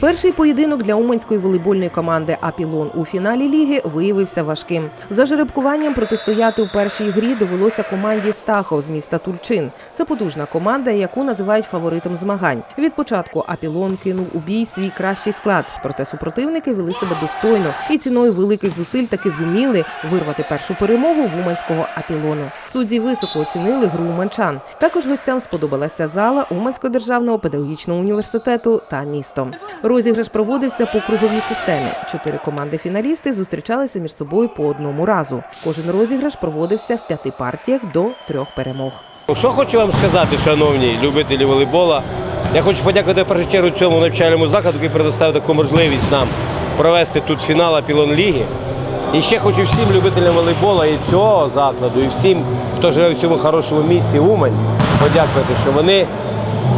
Перший поєдинок для уманської волейбольної команди Апілон у фіналі ліги виявився важким. За жеребкуванням протистояти у першій грі довелося команді Стахов з міста Турчин. Це потужна команда, яку називають фаворитом змагань. Від початку Апілон кинув у бій свій кращий склад, проте супротивники вели себе достойно і ціною великих зусиль таки зуміли вирвати першу перемогу в уманського Апілону. Судді високо оцінили гру уманчан. Також гостям сподобалася зала Уманського державного педагогічного університету та місто. Розіграш проводився по круговій системі. Чотири команди-фіналісти зустрічалися між собою по одному разу. Кожен розіграш проводився в п'яти партіях до трьох перемог. Що хочу вам сказати, шановні любителі волейбола. Я хочу подякувати в першу чергу цьому навчальному закладу, який предоставив таку можливість нам провести тут фінал Апілон Ліги. І ще хочу всім любителям волейбола і цього закладу, і всім, хто живе в цьому хорошому місці Умань, подякувати, що вони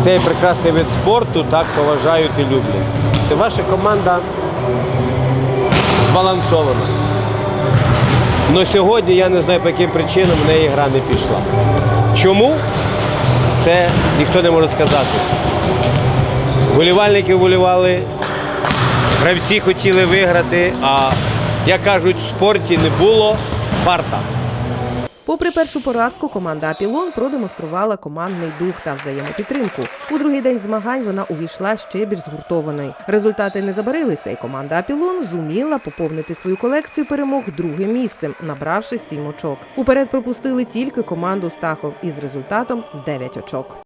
цей прекрасний вид спорту так поважають і люблять. Ваша команда збалансована. Але сьогодні я не знаю, по яким причинам в неї гра не пішла. Чому? Це ніхто не може сказати. Волівальники волівали, гравці хотіли виграти, а як кажуть, в спорті не було фарта. Попри першу поразку, команда Апілон продемонструвала командний дух та взаємопідтримку. У другий день змагань вона увійшла ще більш згуртованою. Результати не забарилися, і команда Апілон зуміла поповнити свою колекцію перемог другим місцем, набравши сім очок. Уперед пропустили тільки команду Стахов із результатом 9 очок.